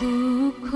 দুঃখ